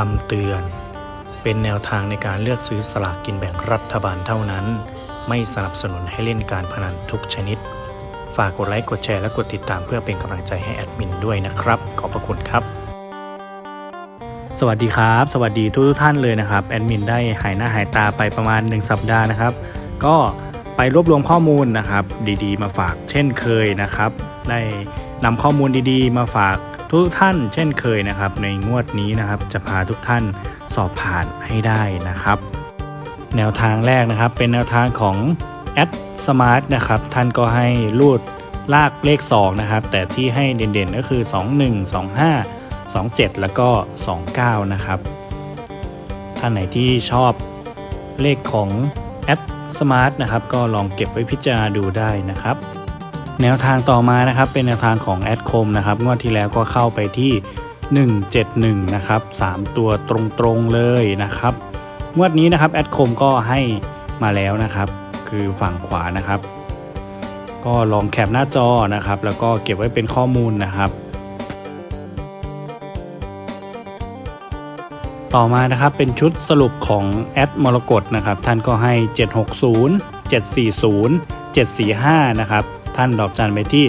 คำเตือน เป็นแนวทางในการเลือกซื้อสลากกินแบ่งรัฐบาลเท่านั้น ไม่สนับสนุนให้เล่นการพนันทุกชนิด ฝากกดไลค์กดแชร์และกดติดตามเพื่อเป็นกำลังใจให้แอดมินด้วยนะครับ ขอบพระคุณครับ สวัสดีครับ สวัสดีทุกๆท่านเลยนะครับแอดมินได้หายหน้าหายตาไปประมาณ 1 สัปดาห์นะครับ ก็ไปรวบรวมข้อมูลนะครับ ดีๆ มาฝากเช่นเคยนะครับ ได้นำข้อมูลดีๆ มาฝาก ทุกท่านเช่นเคยนะครับ ในงวดนี้นะครับจะพาทุกท่านสอบผ่านให้ได้นะครับ แนวทางแรกนะครับเป็นแนวทางของแอดสมาร์ทนะครับท่านก็ให้รูดลากเลข 2 นะครับ แต่ที่ให้เด่นๆก็คือ 21 25 27 แล้วก็ 29 นะครับ ท่านไหนที่ชอบเลขของแอดสมาร์ทนะครับ ก็ลองเก็บไว้พิจารณาดูได้นะครับ แนวทางต่อมานะครับเป็นแนวทางของแอดคมนะครับงวดที่แล้วก็เข้าไปที่ 171 นะครับ 3 ตัวตรงๆเลยนะครับ งวดนี้นะครับแอดคมก็ให้มาแล้วนะครับ คือฝั่งขวานะครับ ก็ลองแคปหน้าจอนะครับ แล้วก็เก็บไว้เป็นข้อมูลนะครับ ต่อมานะครับเป็นชุดสรุปของแอดมรกตนะครับ ท่านก็ให้ 760 740 745 นะครับ ท่านดอกจันไปที่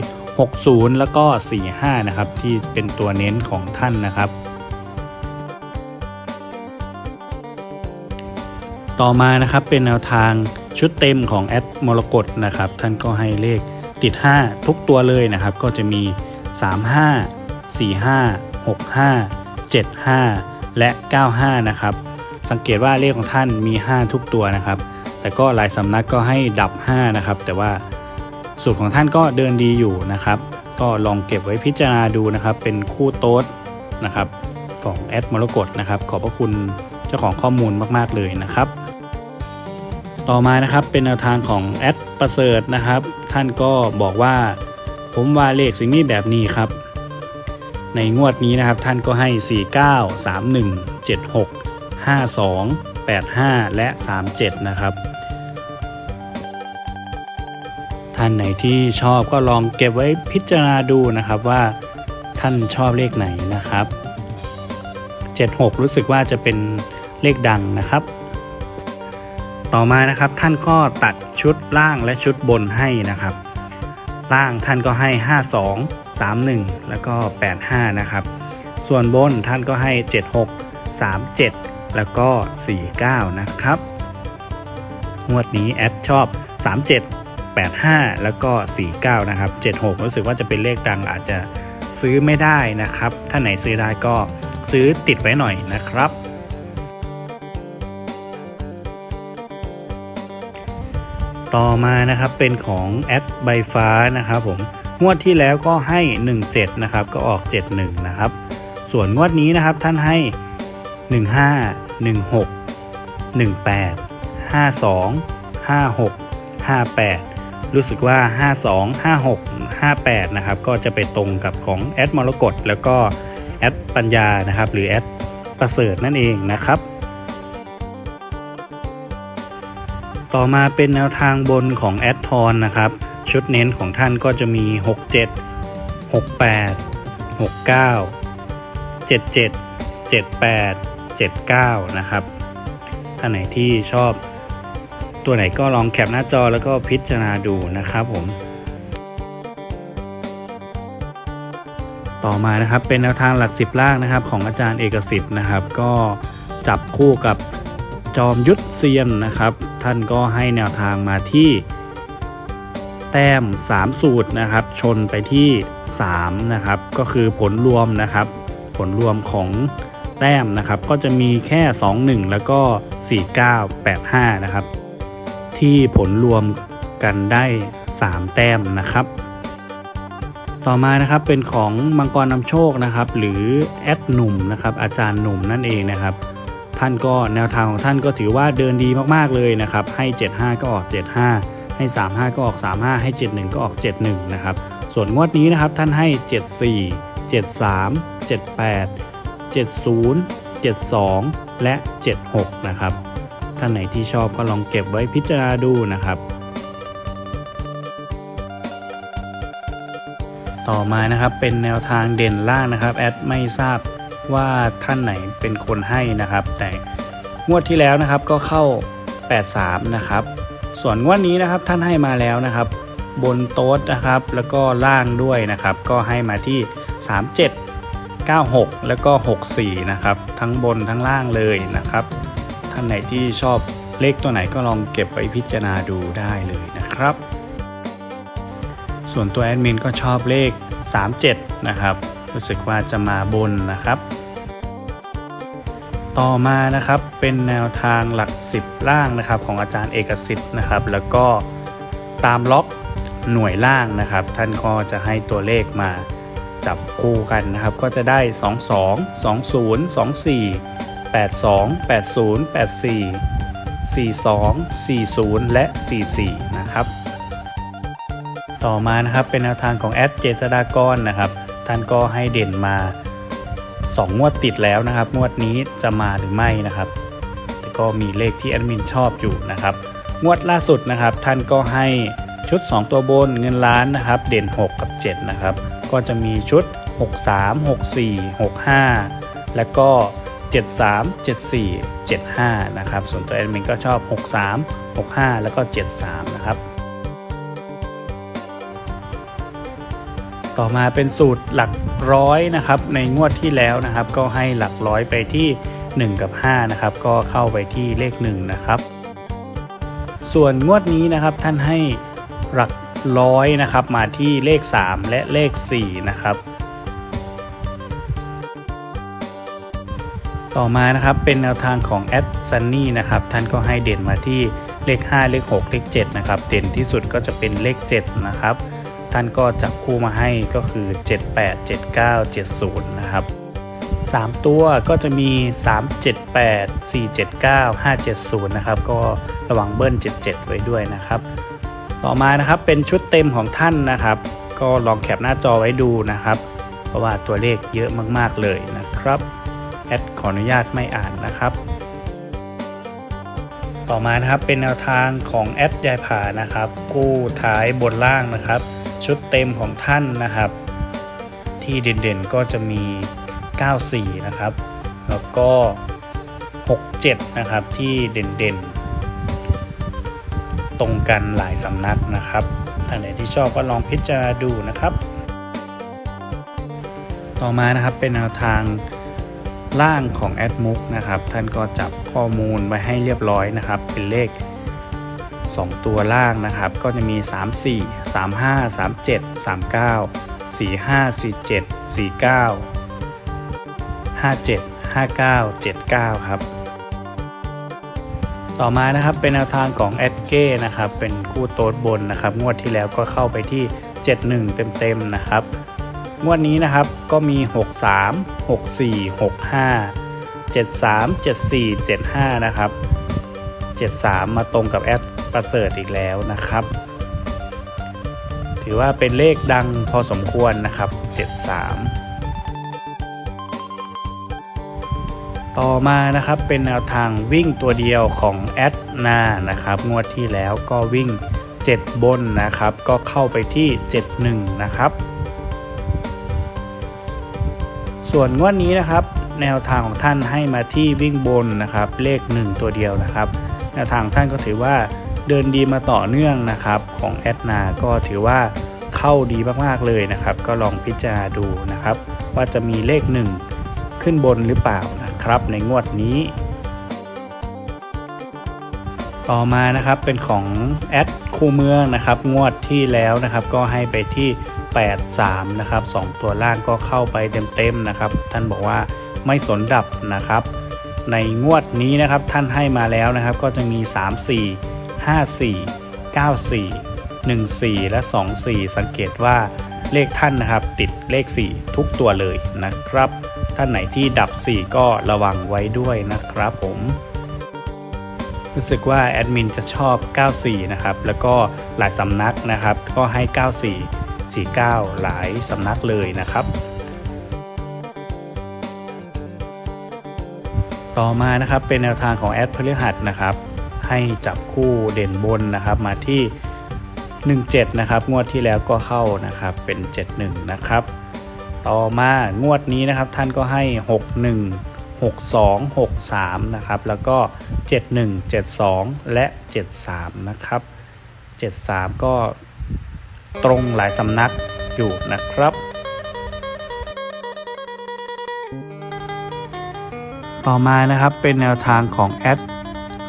60 แล้วก็ 45 นะครับ ที่เป็นตัวเน้นของท่านนะครับ ต่อมานะครับเป็นแนวทางชุดเต็มของแอดมรกตนะครับ ท่านก็ให้เลขติด 5 ทุกตัวเลยนะครับ ก็จะมี 35 45 65 75 และ 95 นะครับ สังเกตว่าเลขของท่านมี 5 ทุกตัวนะครับ แต่ก็หลายสำนักก็ให้ดับ 5 นะครับ แต่ว่า สูตรของท่านก็เดินดีอยู่นะครับ ก็ลองเก็บไว้พิจารณาดูนะครับ เป็นคู่โต๊ดนะครับของแอดมรกตนะครับ ขอบพระคุณเจ้าของข้อมูลมาก ๆ เลยนะครับ ต่อมานะครับเป็นแนวทางของแอดประเสริฐนะครับ ท่านก็บอกว่า ผมว่าเลขสิ่งนี้แบบนี้ครับ ในงวดนี้นะครับท่านก็ให้ 49 31 76 52 85 และ 37 นะครับานไหนที่ชอบก็ลองเก็บไว้พิจารณาดูนะครับว่าท่านชอบเลขไหนนะครับ 76 รู้สึกว่าจะเป็นเลขดังนะครับ ต่อมานะครับท่านก็ตัดชุดล่างและชุดบนให้นะครับ ล่างท่านก็ให้ 52 31 แล้วก็ 85 นะครับ ส่วนบนท่านก็ให้ 76 37 แล้วก็ 49 นะครับ งวดนี้แอดชอบ 37 85 แล้วก็ 49 นะครับ 76 รู้สึกว่าจะเป็นเลขดังอาจจะซื้อไม่ได้นะครับ ถ้าไหนซื้อได้ก็ซื้อติดไว้หน่อยนะครับ ต่อมานะครับเป็นของแอดใบฟ้านะครับผมงวดที่แล้วก็ให้ 17 นะครับ ก็ออก 71 นะครับ ส่วนงวดนี้นะครับท่านให้ 15 16 18 52 56 58 รู้สึกว่า 52 56 58 นะครับ ก็จะไปตรงกับของแอดมรกตแล้วก็แอดปัญญานะครับ หรือแอดประเสริฐนั่นเองนะครับ ต่อมาเป็นแนวทางบนของแอดทอนนะครับ ชุดเน้นของท่านก็จะมี 67 68 69 77 78 79 นะครับท่านไหนที่ชอบ ตัวไหนก็ลองแคปหน้าจอแล้วก็พิจารณาดูนะครับผม ต่อมานะครับเป็นแนวทางหลักสิบล่างนะครับ ของอาจารย์เอกสิทธิ์นะครับ ก็จับคู่กับจอมยุทธเซียนนะครับ ท่านก็ให้แนวทางมาที่แต้ม 3 สูตรนะครับ ชนไปที่ 3 นะครับ ก็คือผลรวมนะครับ ผลรวมของแต้มนะครับ ก็จะมีแค่ 2 1 แล้วก็ 4 9 8 5 นะครับ ที่ผลรวมกันได้ 3 แต้มนะครับ ต่อมานะครับเป็นของมังกรนำโชคนะครับ หรือแอดหนุ่มนะครับอาจารย์หนุ่มนั่นเองนะครับ ท่านก็แนวทางของท่านก็ถือว่าเดินดีมากๆเลยนะครับ ให้ 75 ก็ออก 75 ให้ 35 ก็ออก 35 ให้ 71 ก็ออก 71 นะครับ ส่วนงวดนี้นะครับท่านให้ 74 73 78 70 72 และ 76 นะครับ ท่านไหนที่ชอบก็ลองเก็บไว้พิจารณาดูนะครับ ต่อมานะครับเป็นแนวทางเด่นล่างนะครับแอดไม่ทราบว่าท่านไหนเป็นคนให้นะครับ แต่งวดที่แล้วนะครับก็เข้า 83 นะครับ ส่วนงวดนี้นะครับท่านให้มาแล้วนะครับ บนโต๊ดนะครับ แล้วก็ล่างด้วยนะครับ ก็ให้มาที่ 37 96 แล้วก็ 64 นะครับ ทั้งบนทั้งล่างเลยนะครับ ท่านไหนที่ชอบเลขตัวไหนก็ลองเก็บไว้พิจารณาดูได้เลยนะครับ ส่วนตัวแอดมินก็ชอบเลข 37 นะครับ รู้สึกว่าจะมาบนนะครับ ต่อมานะครับเป็นแนวทางหลัก 10 ล่างนะครับของอาจารย์เอกสิทธิ์นะครับ แล้วก็ตามล็อกหน่วยล่างนะครับ ท่านก็จะให้ตัวเลขมาจับคู่กันนะครับ ก็จะได้ 22 20 24 82 80 84 42 40 และ 44 นะครับ ต่อมานะครับเป็นแนวทางของแอดเจษดากรนะครับ ท่านก็ให้เด่นมา 2 งวดติดแล้วนะครับ งวดนี้จะมาหรือไม่นะครับ แต่ก็มีเลขที่แอดมินชอบอยู่นะครับ งวดล่าสุดนะครับ ท่านก็ให้ชุด 2 ตัวบนเงินล้านนะครับ เด่น 6 กับ 7 นะครับ ก็จะมีชุด 63 64 65 แล้วก็ 73 74 75 นะครับ ส่วนตัวแอดมินก็ชอบ 63 65 แล้วก็ 73 นะครับ ต่อมาเป็นสูตรหลักร้อยนะครับ ในงวดที่แล้วนะครับ ก็ให้หลักร้อยไปที่ 1 กับ 5 นะครับ ก็เข้าไปที่เลข 1 นะครับ ส่วนงวดนี้นะครับท่านให้หลักร้อยนะครับมาที่เลข 3 และเลข 4 นะครับ ต่อมานะครับเป็นแนวทางของแอดซันนี่นะครับท่านก็ให้เด่นมาที่เลข 5 เลข 6 เลข 7 นะครับ เด่นที่สุดก็จะเป็นเลข 7 นะครับ ท่านก็จับคู่มาให้ก็คือ 78 79 70 นะครับ 3 ตัวก็จะมี 378 479 570 นะครับ ก็ระวังเบิ้ล 77 ไว้ด้วยนะครับ ต่อมานะครับเป็นชุดเต็มของท่านนะครับ ก็ลองแคปหน้าจอไว้ดูนะครับ เพราะว่าตัวเลขเยอะมาก ๆ เลยนะครับ แอดขออนุญาตไม่อ่านนะครับ ต่อมานะครับเป็นแนวทางของแอดยายผานะครับ กู้ท้ายบนล่างนะครับ ชุดเต็มของท่านนะครับ ที่เด่นๆก็จะมี 94 นะครับ แล้วก็ 67 นะครับที่เด่นๆ ตรงกันหลายสำนักนะครับท่านไหนที่ชอบก็ลองพิจารณาดูนะครับ ต่อมานะครับเป็นแนวทาง ล่างของแอดมุกนะครับ ท่านก็จับข้อมูลไว้ให้เรียบร้อยนะครับ เป็นเลข 2 ตัวล่างนะครับ ก็จะมี 3 4 3 5 3 7 3 9 4 5 4 7 4 9 5 7 5 9 7 9 ครับ ต่อมานะครับเป็นแนวทางของแอดเก้นะครับ เป็นคู่โต๊ดบนนะครับ งวดที่แล้วก็เข้าไปที่ 71 เต็มๆนะครับ งวดนี้นะครับก็มี 63 64 65 73 74 75 นะครับ 73 มาตรงกับแอดประเสริฐอีกแล้วนะครับ ถือว่าเป็นเลขดังพอสมควรนะครับ 73 ต่อมานะครับเป็นแนวทางวิ่งตัวเดียวของแอดนานะครับ งวดที่แล้วก็วิ่ง 7 บนนะครับ ก็เข้าไปที่ 71 นะครับ ส่วนงวดนี้นะครับ แนวทางของท่านให้มาที่วิ่งบนนะครับ เลข 1 ตัวเดียวนะครับแนวทางท่านก็ถือว่าเดินดีมาต่อเนื่องนะครับ ของแอดนาก็ถือว่าเข้าดีมากๆเลยนะครับ ก็ลองพิจารณาดูนะครับ ว่าจะมีเลข 1 ขึ้นบนหรือเปล่านะครับ ในงวดนี้ ต่อมานะครับเป็นของแอดคูเมืองนะครับ งวดที่แล้วนะครับ ก็ให้ไปที่ 83นะครับ2ตัวล่างก็เข้าไปเต็มๆนะครับ ท่านบอกว่าไม่สนดับนะครับ ในงวดนี้นะครับท่านให้มาแล้วนะครับ ก็จะมี 3 4 5 4 9 4 1 4 และ 2 4 สังเกตว่าเลขท่านนะครับ ติดเลข 4 ทุกตัวเลยนะครับ ท่านไหนที่ดับ 4 ก็ระวังไว้ด้วยนะครับผม รู้สึกว่าแอดมินจะชอบ 94 นะครับ แล้วก็หลายสำนักนะครับ ก็ให้ 94 49 หลายสำนักเลยนะครับ ต่อมานะครับเป็นแนวทางของแอดพฤหัสนะครับ ให้จับคู่เด่นบนนะครับมาที่ 17 นะครับ งวดที่แล้วก็เข้านะครับเป็น 71 นะครับ ต่อมางวดนี้นะครับท่านก็ให้ 61 62 63 นะครับ แล้วก็ 71 72 และ 73 นะครับ 73 ก็ ตรงหลายสำนักอยู่นะครับ ต่อมานะครับเป็นแนวทางของแอด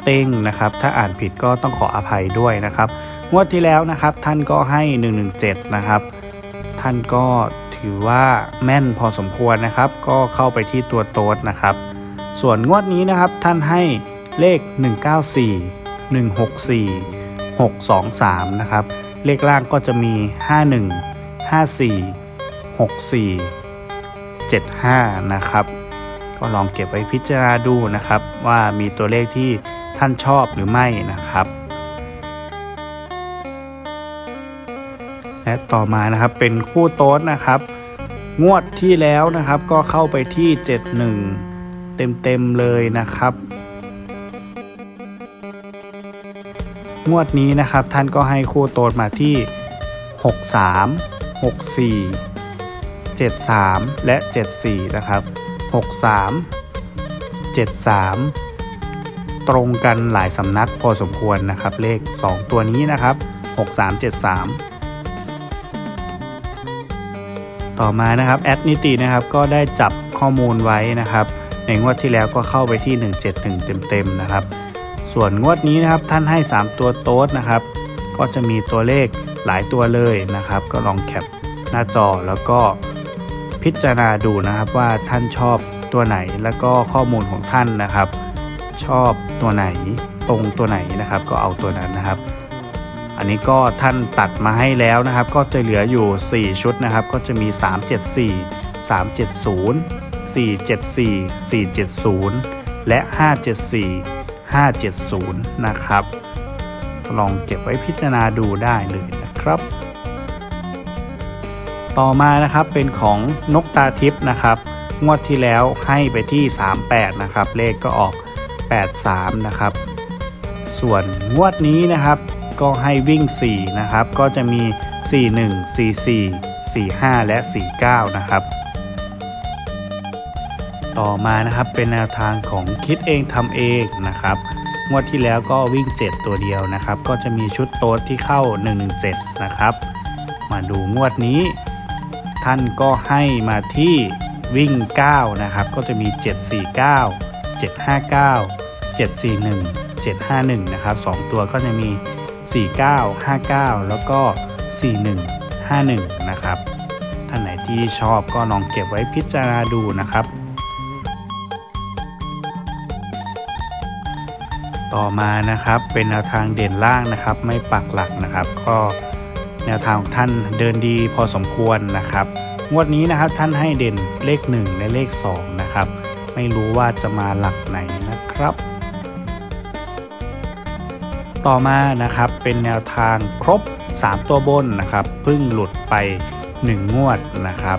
เต็งนะครับ ถ้าอ่านผิดก็ต้องขออภัยด้วยนะครับงวดที่แล้วนะครับท่านก็ให้ 117 นะครับ ท่านก็ถือว่าแม่นพอสมควรนะครับ ก็เข้าไปที่ตัวโต๊ดนะครับ ส่วนงวดนี้นะครับท่านให้เลข 194 164 623 นะครับ เลขล่างก็จะมี 51 54 64 75 นะครับ ก็ลองเก็บไว้พิจารณาดูนะครับ ว่ามีตัวเลขที่ท่านชอบหรือไม่นะครับ และต่อมานะครับเป็นคู่โต๊ดนะครับ งวดที่แล้วนะครับก็เข้าไปที่ 71 เต็มๆเลยนะครับ งวดนี้นะครับท่านก็ให้คู่โต๊ดมาที่ 63 64 73 และ 74 นะครับ 63 73 ตรงกันหลายสำนักพอสมควรนะครับ เลข 2 ตัวนี้นะครับ 6373ต่อมานะครับแอดนิตินะครับก็ได้จับข้อมูลไว้นะครับ ในงวดที่แล้วก็เข้าไปที่ 171 เต็มๆนะครับ ส่วนงวดนี้นะครับท่านให้ 3 ตัวโต๊ดนะครับ ก็จะมีตัวเลขหลายตัวเลยนะครับ ก็ลองแคปหน้าจอแล้วก็พิจารณาดูนะครับว่าท่านชอบตัวไหนแล้วก็ข้อมูลของท่านนะครับ ชอบตัวไหนตรงตัวไหนนะครับ ก็เอาตัวนั้นนะครับ อันนี้ก็ท่านตัดมาให้แล้วนะครับ ก็จะเหลืออยู่ 4 ชุดนะครับ ก็จะมี 374 370 474 470 และ 574 570 นะครับ ลองเก็บไว้พิจารณาดูได้เลยนะครับ ต่อมานะครับเป็นของนกตาทิพย์นะครับงวดที่แล้วให้ไปที่ 38 นะครับ เลขก็ออก 83 นะครับ ส่วนงวดนี้นะครับก็ให้วิ่ง 4 นะครับ ก็จะมี 41 44 45 และ 49 นะครับ ต่อมานะครับเป็นแนวทางของคิดเองทำเองนะครับงวดที่แล้วก็วิ่ง 7 ตัวเดียวนะครับ ก็จะมีชุดโต๊ดที่เข้า 117 นะครับ มาดูงวดนี้ ท่านก็ให้มาที่วิ่ง 9 นะครับ ก็จะมี 749 759 741 751 นะครับ 2 ตัวก็จะมี 49 59 แล้วก็ 41 51 นะครับ ท่านไหนที่ชอบก็ลองเก็บไว้พิจารณาดูนะครับ ต่อมานะครับ เป็นแนวทางเด่นล่างนะครับ ไม่ปักหลักนะครับ ก็แนวทางของท่านเดินดีพอสมควรนะครับ งวดนี้นะครับท่านให้เด่นเลข 1 และเลข 2 นะครับ ไม่รู้ว่าจะมาหลักไหนนะครับ ต่อมานะครับเป็นแนวทางครบ 3 ตัวบนนะครับเพิ่งหลุดไป 1 งวดนะครับ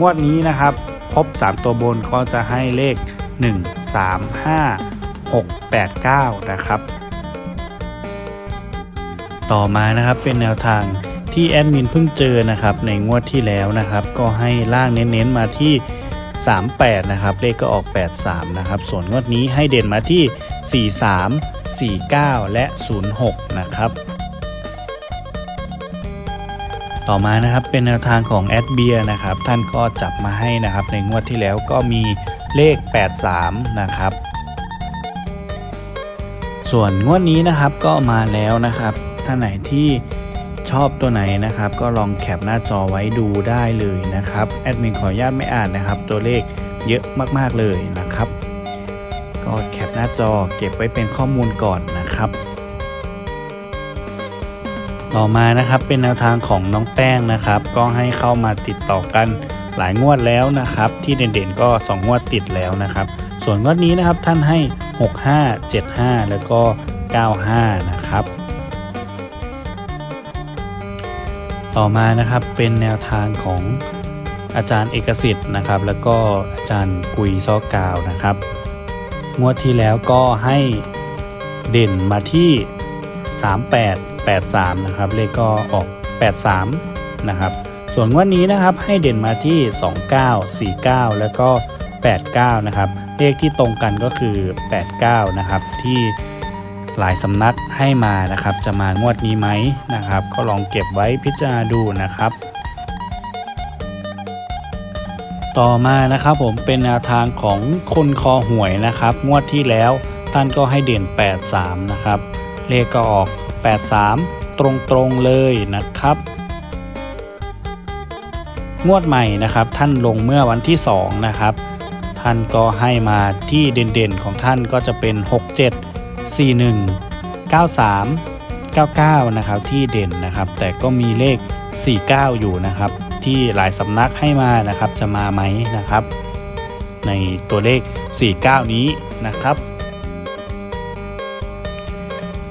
งวดนี้นะครับครบ 3 ตัวบนก็จะให้เลข 1 3 5 6 8 9 นะครับ ต่อมานะครับเป็นแนวทางที่แอดมินเพิ่งเจอนะครับในงวดที่แล้วนะครับ ก็ให้ล่างเน้นๆมาที่ 38 นะครับ เลขก็ออก 83 นะครับ ส่วนงวดนี้ให้เด่นมาที่ 43 49 และ 06 นะครับต่อมานะครับเป็นแนวทางของแอดเบียนะครับท่านก็จับมาให้นะครับในงวดที่แล้วก็มีเลข 83 นะครับ ส่วนงวดนี้นะครับก็มาแล้วนะครับ ท่านไหนที่ชอบตัวไหนนะครับ ก็ลองแคปหน้าจอไว้ดูได้เลยนะครับแอดมินขออนุญาตไม่อ่านนะครับ ตัวเลขเยอะมากๆเลยนะครับ ก็แคปหน้าจอเก็บไว้เป็นข้อมูลก่อนนะครับ ต่อมานะครับเป็นแนวทางของน้องแป้งนะครับ ก็ให้เข้ามาติดต่อกันหลายงวดแล้วนะครับ ที่เด่นๆก็ 2 งวดติดแล้วนะครับ ส่วนงวดนี้นะครับท่านให้ 65 75 แล้วก็ 95 นะครับ ต่อมานะครับเป็นแนวทางของอาจารย์เอกสิทธิ์นะครับ แล้วก็อาจารย์กุยซอกาวนะครับ งวดที่แล้วก็ให้เด่นมาที่ 38 83 นะครับ เลขก็ออก 83 นะครับ ส่วนงวดนี้นะครับให้เด่นมาที่ 29 49 แล้วก็ 89 นะครับ เลขที่ตรงกันก็คือ 89 นะครับ ที่หลายสำนักให้มานะครับ จะมางวดนี้ไหมนะครับ ก็ลองเก็บไว้พิจารณาดูนะครับ ต่อมานะครับผมเป็นแนวทางของคนคอหวยนะครับ งวดที่แล้วท่านก็ให้เด่น 83 นะครับ เลขก็ออก 83 ตรงๆเลยนะครับงวดใหม่นะครับท่านลงเมื่อวันที่ 2 นะครับ ท่านก็ให้มาที่เด่นๆของท่านก็จะเป็น 67 41 93 99 นะครับที่เด่นนะครับ แต่ก็มีเลข 49 อยู่นะครับ ที่หลายสำนักให้มานะครับจะมาไหมนะครับ ในตัวเลข 49 นี้นะครับ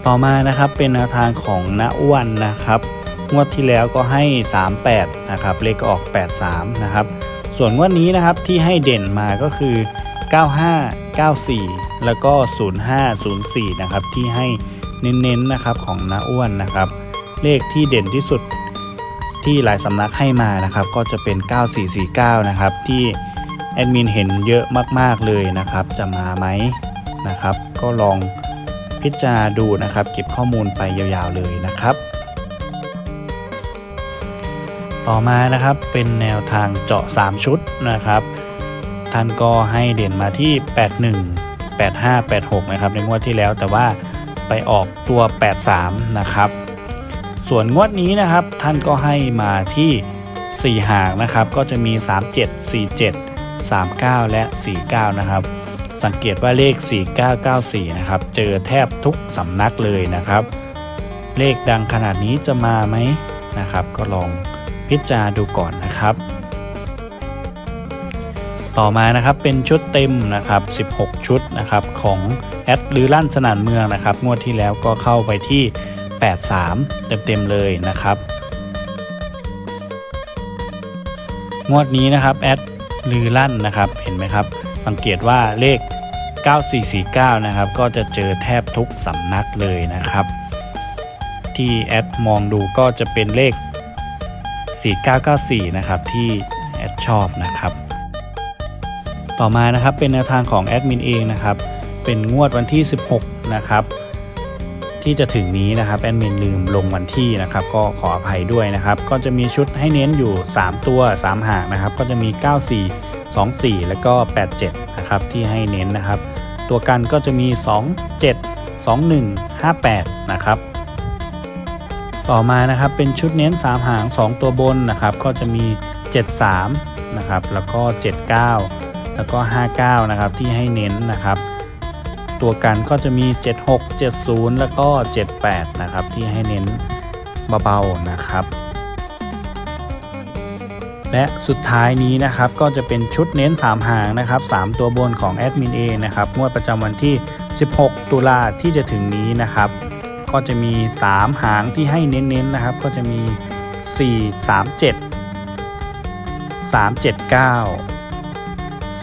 ต่อมานะครับเป็นแนวทางของณอ้วนนะครับ งวดที่แล้วก็ให้ 38 นะครับ เลขก็ออก 83 นะครับ ส่วนงวดนี้นะครับที่ให้เด่นมาก็คือ 95 94 แล้วก็ 05 04 นะครับที่ให้เน้นๆนะครับของน้าอ้วนนะครับ เลขที่เด่นที่สุดที่หลายสำนักให้มานะครับ ก็จะเป็น 9449 นะครับ ที่แอดมินเห็นเยอะมากๆเลยนะครับ จะมาไหมนะครับ ก็ลองพิจารณาดูนะครับ เก็บข้อมูลไปยาวๆเลยนะครับ ต่อมานะครับเป็นแนวทางเจาะ 3 ชุดนะครับ ท่านก็ให้เด่นมาที่ 81 85 86 นะครับ ในงวดที่แล้วแต่ว่าไปออกตัว 83 นะครับ ส่วนงวดนี้นะครับท่านก็ให้มาที่ 4 หางนะครับ ก็จะมี 37 47 39 และ 49 นะครับ สังเกตว่าเลข 4994 นะครับ เจอแทบทุกสำนักเลยนะครับ เลขดังขนาดนี้จะมาไหมนะครับ ก็ลอง พิจารณาดูก่อนนะครับ ต่อมานะครับเป็นชุดเต็มนะครับ 16 ชุดนะครับของแอดหรือลั่นสนานเมืองนะครับงวดที่แล้วก็เข้าไปที่ 83 เต็มๆเลยนะครับ งวดนี้นะครับแอดลือลั่นนะครับเห็นไหมครับ สังเกตว่าเลข 9449 นะครับ ก็จะเจอแทบทุกสำนักเลยนะครับ ที่แอดมองดูก็จะเป็นเลข 4994 นะครับ ที่แอดชอบนะครับ ต่อมานะครับเป็นแนวทางของแอดมินเองนะครับ เป็นงวดวันที่ 16 นะครับที่จะถึงนี้นะครับแอดมินลืมลงวันที่นะครับ ก็ขออภัยด้วยนะครับ ก็จะมีชุดให้เน้นอยู่ 3 ตัว 3 หางนะครับ ก็จะมี 94 24 แล้วก็ 87 นะครับ ที่ให้เน้นนะครับ ตัวกันก็จะมี 27 21 58 นะครับ ต่อมานะครับเป็นชุดเน้น 3 หาง 2 ตัวบนนะครับก็จะมี 73นะครับแล้วก็ 79 แล้วก็ 59นะครับที่ให้เน้นนะครับ ตัวกันก็จะมี 76 70 แล้วก็ 78นะครับที่ให้เน้นเบาๆนะครับและสุดท้ายนี้นะครับก็จะเป็นชุดเน้น 3 หางนะครับ 3 ตัวบนของแอดมินเองนะครับงวดประจำวันที่ 16 ตุลาที่จะถึงนี้นะครับ ก็จะมี 3 หางที่ให้เน้นๆนะครับ ก็จะมี 4 3 7 3 7 9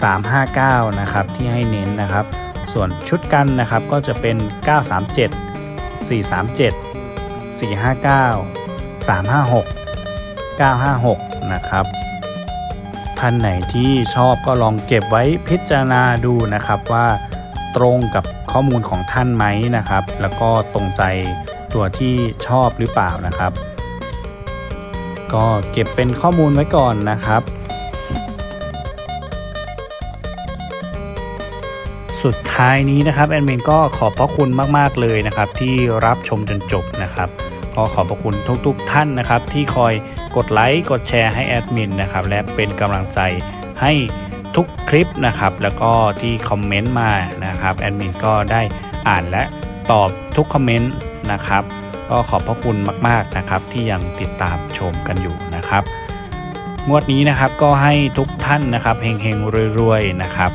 359 นะครับที่ให้เน้นนะครับ ส่วนชุดกันนะครับก็จะเป็น 937 437 459 356 956 นะครับท่านไหนที่ชอบก็ลองเก็บไว้พิจารณาดูนะครับว่าตรงกับ ข้อมูลของท่านไหมนะครับ แล้วก็ตรงใจตัวที่ชอบหรือเปล่านะครับ ก็เก็บเป็นข้อมูลไว้ก่อนนะครับ สุดท้ายนี้นะครับแอดมินก็ขอบพระคุณมาก ๆ เลยนะครับ ที่รับชมจนจบนะครับก็ขอบพระคุณทุกๆท่านนะครับ ที่คอยกดไลค์กดแชร์ให้แอดมินนะครับและเป็นกำลังใจให้ ทุกคลิปนะครับ แล้วก็ที่คอมเมนต์มานะครับแอดมินก็ได้อ่านและตอบทุกคอมเมนต์นะครับ ก็ขอบพระคุณมากๆนะครับที่ยังติดตามชมกันอยู่นะครับ งวดนี้นะครับก็ให้ทุกท่านนะครับเฮงๆรวยๆนะครับ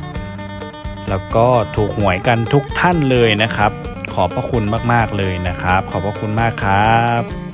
แล้วก็ถูกหวยกันทุกท่านเลยนะครับ ขอบพระคุณมากๆเลยนะครับ ขอบพระคุณมากครับ